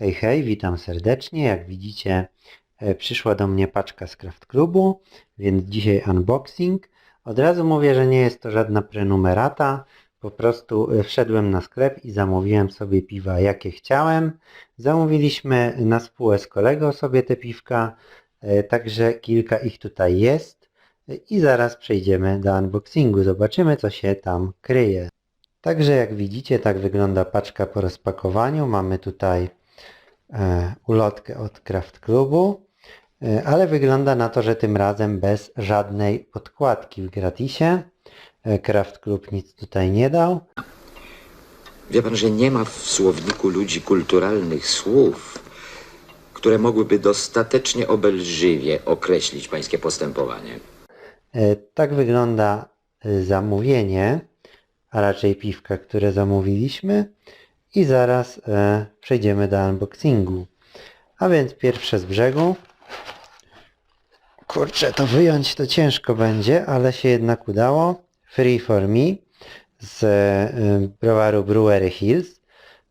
Hej, hej, witam serdecznie. Jak widzicie, e, przyszła do mnie paczka z Craft Clubu, więc dzisiaj unboxing. Od razu mówię, że nie jest to żadna prenumerata. Po prostu e, wszedłem na sklep i zamówiłem sobie piwa, jakie chciałem. Zamówiliśmy na spółę z kolegą sobie te piwka, e, także kilka ich tutaj jest. I zaraz przejdziemy do unboxingu. Zobaczymy, co się tam kryje. Także jak widzicie, tak wygląda paczka po rozpakowaniu. Mamy tutaj ulotkę od Craft Clubu, e, ale wygląda na to, że tym razem bez żadnej podkładki w gratisie. E, Craft Club nic tutaj nie dał. Wie pan, że nie ma w słowniku ludzi kulturalnych słów, które mogłyby dostatecznie obelżywie określić pańskie postępowanie. E, Tak wygląda e, zamówienie, a raczej piwka, które zamówiliśmy i zaraz e, przejdziemy do unboxingu. A więc pierwsze z brzegu. Kurczę, to wyjąć to ciężko będzie, ale się jednak udało. Free for me z e, browaru Brewery Hills.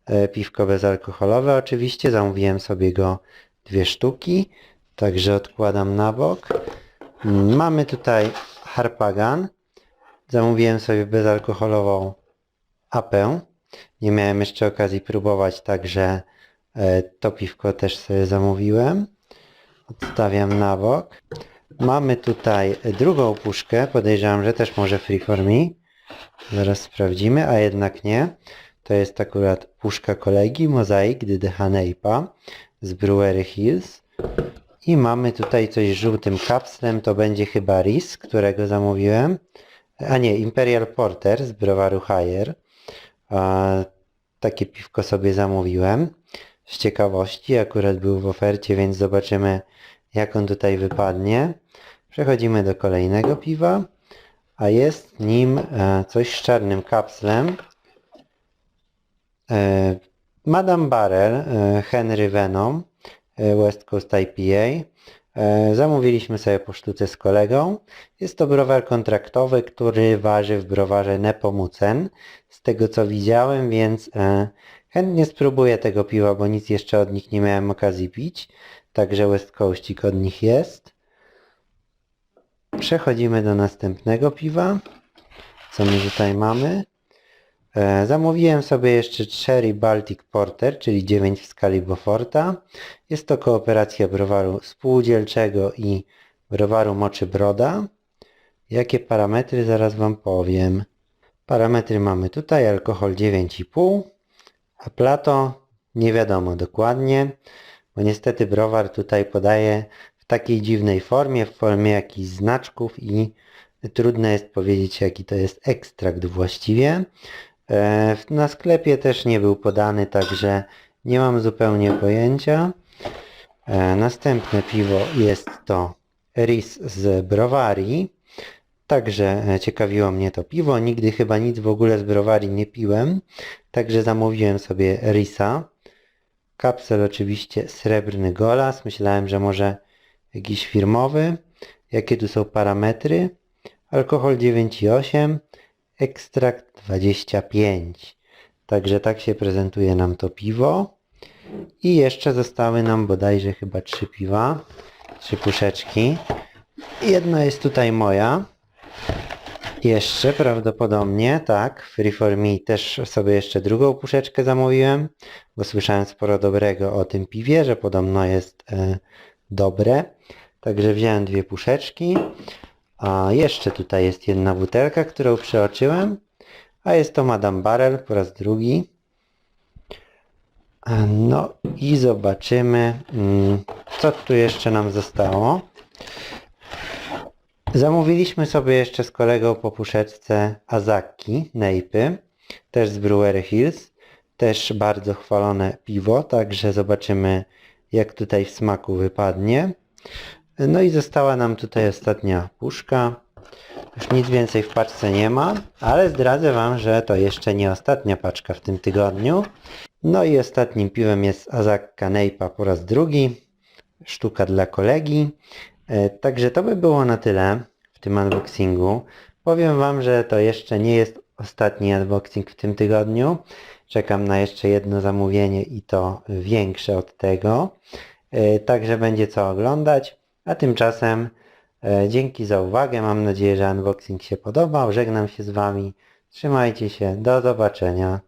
E, Piwko bezalkoholowe oczywiście. Zamówiłem sobie go dwie sztuki, także odkładam na bok. Mamy tutaj Harpagan. Zamówiłem sobie bezalkoholową apę. Nie miałem jeszcze okazji próbować, także e, to piwko też sobie zamówiłem. Odstawiam na bok. Mamy tutaj drugą puszkę. Podejrzewam, że też może Free for Me. Zaraz sprawdzimy, a jednak nie. To jest akurat puszka kolegi Mozaik DDH Neipa z Brewery Hills. I mamy tutaj coś z żółtym kapslem, to będzie chyba Ris, którego zamówiłem. A nie, Imperial Porter z browaru Higher. Takie piwko sobie zamówiłem. Z ciekawości, akurat był w ofercie, więc zobaczymy jak on tutaj wypadnie. Przechodzimy do kolejnego piwa, a jest nim e, coś z czarnym kapslem. E, Madame Barrel e, Henry Venom West Coast IPA. E, Zamówiliśmy sobie po sztuce z kolegą. Jest to browar kontraktowy, który waży w browarze Nepomucen. Z tego co widziałem, więc e, chętnie spróbuję tego piwa, bo nic jeszcze od nich nie miałem okazji pić. Także West Coastik od nich jest. Przechodzimy do następnego piwa. Co my tutaj mamy? E, Zamówiłem sobie jeszcze Cherry Baltic Porter, czyli 9 w skali Beauforta. Jest to kooperacja browaru spółdzielczego i browaru Moczy Broda. Jakie parametry zaraz Wam powiem. Parametry mamy tutaj, alkohol 9,5, a plato nie wiadomo dokładnie, bo niestety browar tutaj podaje w takiej dziwnej formie, w formie jakichś znaczków i trudno jest powiedzieć jaki to jest ekstrakt właściwie. E, Na sklepie też nie był podany, także nie mam zupełnie pojęcia. E, Następne piwo jest to Ris z browarii. Także e, ciekawiło mnie to piwo. Nigdy chyba nic w ogóle z browarii nie piłem. Także zamówiłem sobie Risa. Kapsel oczywiście srebrny golas. Myślałem, że może jakiś firmowy. Jakie tu są parametry? Alkohol 9,8. Ekstrakt 25. Także tak się prezentuje nam to piwo. I jeszcze zostały nam bodajże chyba trzy piwa. Trzy puszeczki. Jedno jest tutaj moja. Jeszcze prawdopodobnie, tak. Free for me też sobie jeszcze drugą puszeczkę zamówiłem, bo słyszałem sporo dobrego o tym piwie, że podobno jest e, dobre. Także wziąłem dwie puszeczki. A jeszcze tutaj jest jedna butelka, którą przeoczyłem. A jest to Madame Barrel po raz drugi. No i zobaczymy, mm, co tu jeszcze nam zostało. Zamówiliśmy sobie jeszcze z kolegą po puszeczce Azaki Nejpy, też z Brewery Hills. Też bardzo chwalone piwo, także zobaczymy jak tutaj w smaku wypadnie. No i została nam tutaj ostatnia puszka. Już nic więcej w paczce nie ma, ale zdradzę Wam, że to jeszcze nie ostatnia paczka w tym tygodniu. No i ostatnim piwem jest Azaka Nejpa po raz drugi. Sztuka dla kolegi. E, Także to by było na tyle w tym unboxingu. Powiem Wam, że to jeszcze nie jest ostatni unboxing w tym tygodniu. Czekam na jeszcze jedno zamówienie i to większe od tego. E, Także będzie co oglądać. A tymczasem e, dzięki za uwagę. Mam nadzieję, że unboxing się podobał. Żegnam się z Wami. Trzymajcie się. Do zobaczenia.